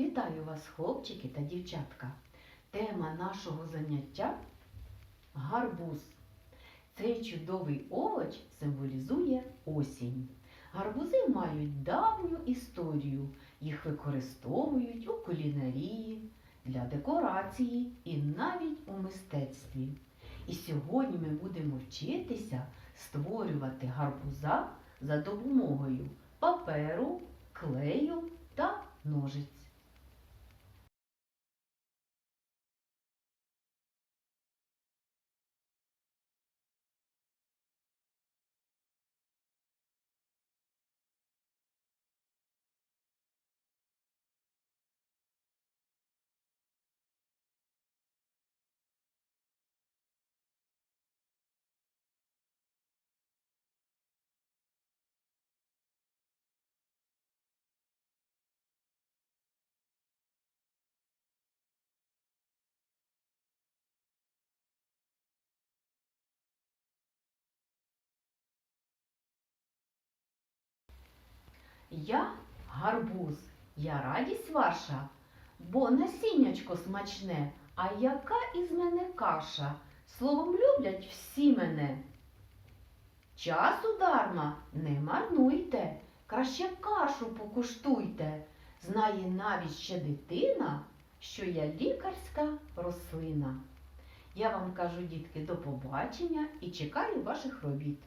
Вітаю вас, хлопчики та дівчатка. Тема нашого заняття гарбуз. Цей чудовий овоч символізує осінь. Гарбузи мають давню історію. Їх використовують у кулінарії, для декорації і навіть у мистецтві. І сьогодні ми будемо вчитися створювати гарбуза за допомогою паперу, клею та ножиць. Я гарбуз, я радість ваша, бо насіннячко смачне, а яка із мене каша? Словом люблять всі мене. Часу дарма не марнуйте, краще кашу покуштуйте. Знає навіть ще дитина, що я лікарська рослина. Я вам кажу, дітки, до побачення і чекаю ваших робіт.